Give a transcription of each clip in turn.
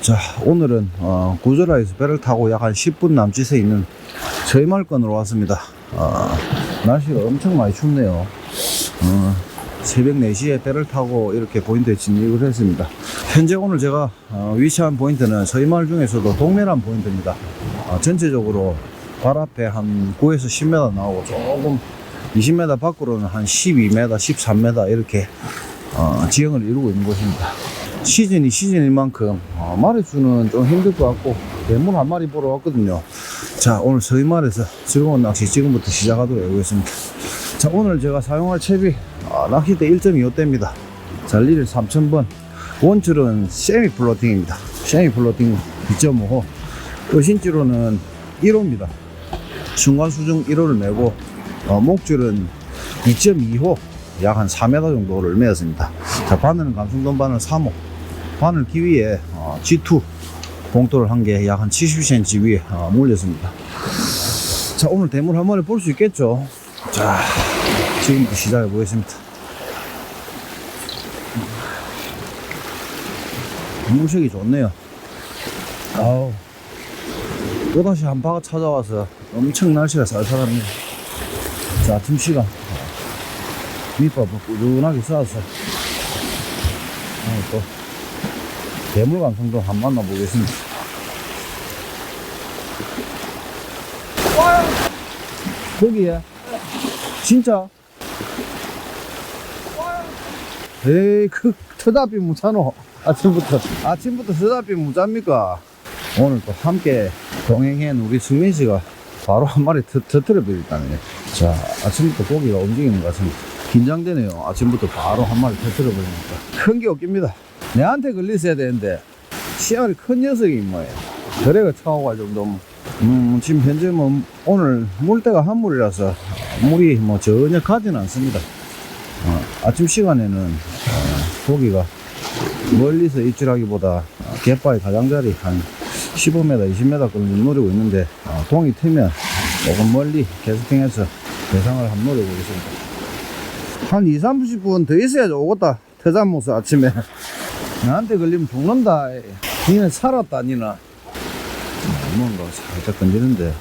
자 오늘은 어, 구조라에서 배를 타고 약 한 10분 남짓에 있는 저희말권으로 왔습니다. 어, 날씨가 엄청 많이 춥네요. 어, 새벽 4시에 배를 타고 이렇게 포인트에 진입을 했습니다. 현재 오늘 제가 어, 위치한 포인트는 저희마을 중에서도 동메란 포인트입니다. 어, 전체적으로 발 앞에 한 9에서 10m 나오고 조금 20m 밖으로는 한 12m, 13m 이렇게 어, 지형을 이루고 있는 곳입니다. 시즌이 시즌인 만큼 어, 마리수는 좀 힘들 것 같고 대물 한 마리 보러 왔거든요. 자 오늘 서희말에서 즐거운 낚시 지금부터 시작하도록 하겠습니다. 자 오늘 제가 사용할 채비 아, 낚싯대 1.25대입니다. 잔리를 3000번 원줄은 세미 플로팅입니다. 세미 플로팅 2.5호 어신지로는 1호입니다. 중간 수중 1호를 내고 어, 목줄은 2.2호 약 한 4m 정도를 매었습니다. 자, 바늘은 감성돈 바늘 3호. 바늘 기위에 어, G2 봉돌 한개 약 한 70cm 위에 어, 물렸습니다. 자, 오늘 대물 한 마리 볼 수 있겠죠? 자, 지금부터 시작해 보겠습니다. 물색이 좋네요. 아우, 또다시 한파가 찾아와서 엄청 날씨가 쌀쌀합니다. 자, 아침 시간. 밑밥을 꾸준하게 쌓아서. 오늘 또 대물 감성도 한번 만나보겠습니다. 거기에 진짜? 에이 그 터답이 무자노. 아침부터 아침부터 터답이 무자입니까? 오늘 또 함께 동행한 우리 승민 씨가 바로 한 마리 터, 터트려 버렸다네. 자 아침부터 고기가 움직이는 것 같습니다 긴장되네요. 아침부터 바로 한 마리 터트려 버리니까. 큰 게 없깁니다. 내한테 걸렸어야 되는데 씨알이 큰 녀석이 뭐예요. 그래가 갈 정도면. 음, 지금 현재 뭐 오늘 물때가 한물이라서 물이 뭐 전혀 가지는 않습니다. 어, 아침 시간에는 어, 고기가 멀리서 입질하기보다 어, 갯바위 가장자리 한 15m, 20m 끄는 노리고 있는데 어, 동이 트면 조금 멀리 캐스팅해서 대상을 한번 노려보겠습니다. 한 2, 30분 더 있어야지 오겠다. 태자모스 아침에. 나한테 걸리면 죽는다. 니는 살았다, 니는. 뭔가 살짝 건지는데.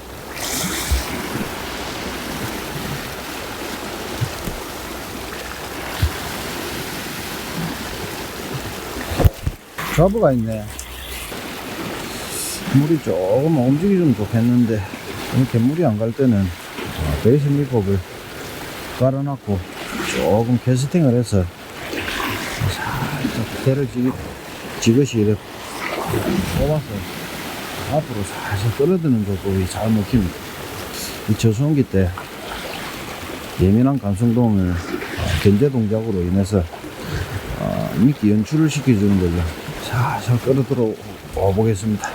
좌부가 있네. 물이 조금 움직이면 좋겠는데 이렇게 물이 안 갈 때는 어, 베이스 밀법을 깔아놨고 조금 캐스팅을 해서 살짝 대를 지, 지그시 이렇게 뽑아서 앞으로 살살 끌어드는 조법이 잘 먹힙니다. 이 저수온기 때 예민한 감성돔을 어, 견제 동작으로 인해서 어, 미끼 연출을 시켜주는 거죠. 살살 끌어들어 보겠습니다.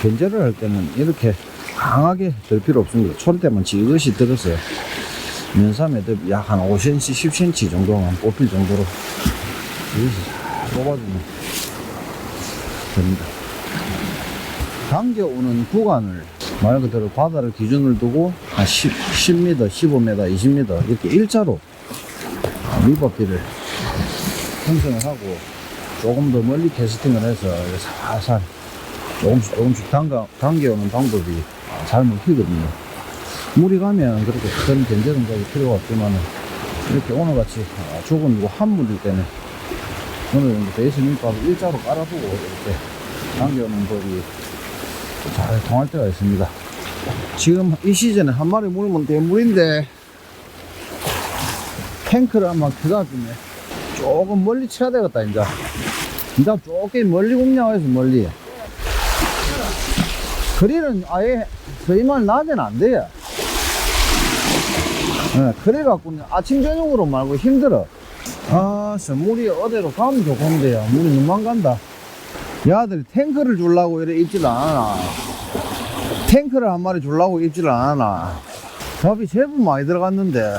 견제를 할 때는 이렇게 강하게 들 필요 없습니다. 촌대만 지그시 들어서 면삼에 약한 5cm, 10cm 정도만 뽑힐 정도로 뽑아주면 됩니다. 당겨오는 구간을 말 그대로 바다를 기준을 두고 한 10, 10m, 15m, 20m 이렇게 일자로 밀법비를 형성을 하고 조금 더 멀리 캐스팅을 해서 살살 조금씩 조금씩 당겨, 당겨오는 방법이 잘 먹히거든요. 물이 가면 그렇게 큰 견제 동작이 필요가 없지만 이렇게 오늘같이 거 한물일 때는 정도 베이스 밀밥을 일자로 깔아두고 이렇게 당겨오는 법이 잘 통할 때가 있습니다. 지금 이 시즌에 한 마리 물면 대물인데 탱크를 아마 그다음에 조금 멀리 쳐야 되겠다 이제 이제 조금 멀리 공략해서 멀리 그릴은 아예 저희만 낮에는 안 돼요. 네, 그래갖고 아침 저녁으로 말고 힘들어. 아, 저 물이 어디로 가면 좋겠는데요. 물이 안 간다. 야들이 탱크를 주려고 이래 입질 안 하나. 탱크를 한 마리 주려고 입질 안 하나. 밥이 제법 많이 들어갔는데,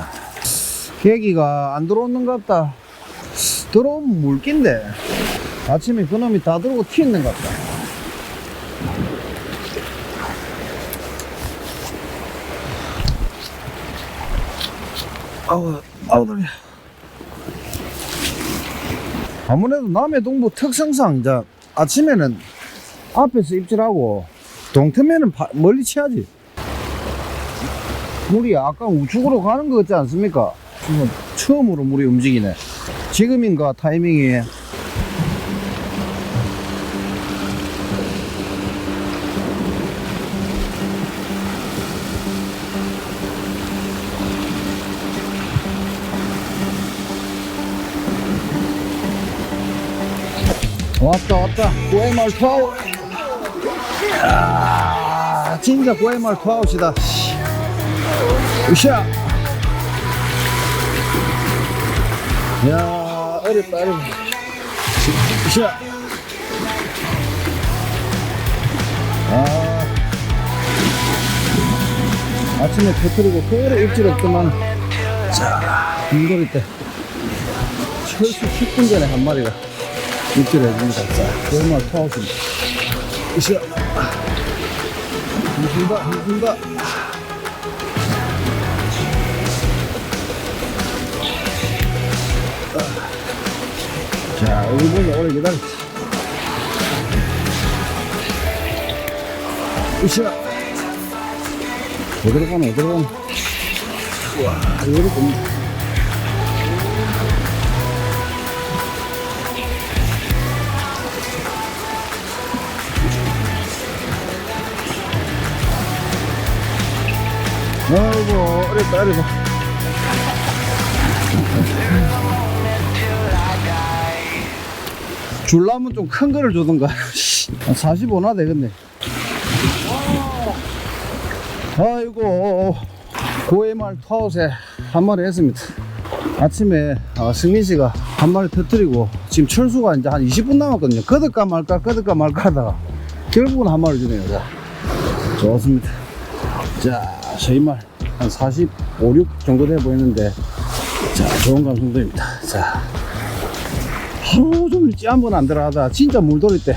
계기가 안 들어오는 것 같다. 들어오면 물긴데, 아침에 그놈이 다 들어오고 튀는 것 같다. 아우, 아우, 다리야. 아무래도 남해 동부 특성상 이제 아침에는 앞에서 입질하고 바- 멀리 치야지. 물이 아까 우측으로 가는 거 같지 않습니까? 지금 처음으로 물이 움직이네. 지금인가 타이밍이 왔다 왔다. 고해말 투아웃 아 진짜 고해말 투아웃이다. 으쌰. 야 어렵다 어렵다. 으쌰. 아. 아침에 터뜨리고 그래 입질 없더만. 자 물놀이 때. 철수 10분 전에 한 마리가 입질을 해줍니다. 자, 고구마 투아웃입니다. 으쌰. 힘준다, 힘준다. 자, 여기 보니 오래 기다렸지. 으쌰. 어디로 가나, 어디로 가나. 우와, 이거를 봅니다. 아이고, 어렵다, 어렵다. 줄라면 좀 큰 거를 주던가. 한 45나 되겠네. 아이고, 고해말 타웃에 한 마리 했습니다. 아침에 어, 승민 씨가 한 마리 터뜨리고 지금 철수가 이제 한 20분 남았거든요. 거들까 말까, 거들까 말까 하다가 결국은 한 마리 주네요. 자, 좋습니다. 자, 저희말 한 45, 6 정도 돼 보이는데, 자, 좋은 감성도입니다. 자, 하루 종일 찌한번 안 들어가다 진짜 물돌이 때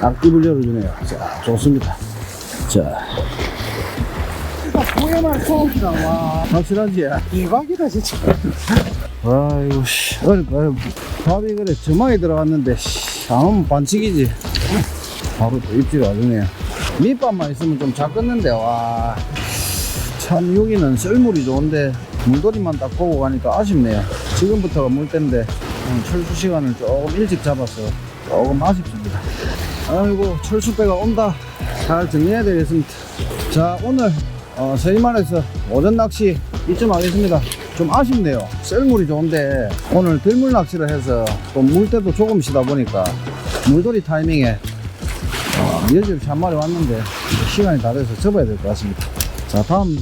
앞집을 열어주네요. 자, 좋습니다. 자. 고야말 처음이다 와 확실하지? 대박이다 진짜 아이고, 씨. 어렵다. 밥이 그래, 저만이 들어갔는데, 씨. 안 오면 반칙이지. 바로 또 입질 와주네요. 밑밥만 있으면 좀 작겠는데, 와. 참, 여기는 썰물이 좋은데, 물돌이만 딱 보고 가니까 아쉽네요. 지금부터가 물때인데, 철수 시간을 조금 일찍 잡아서 조금 아쉽습니다. 아이고, 철수배가 온다. 잘 정리해야 되겠습니다. 자, 오늘, 어, 서이만에서 오전 낚시 이쯤 하겠습니다. 좀 아쉽네요. 썰물이 좋은데, 오늘 들물 낚시를 해서 또 물때도 조금씩다 보니까, 물돌이 타이밍에 어, 여지없이 한 마리 왔는데 시간이 다 돼서 접어야 될 것 같습니다. 자 다음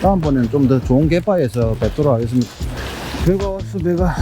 다음번에는 좀 더 좋은 갯바에서 뵙도록 하겠습니다. 배가 왔어 배가.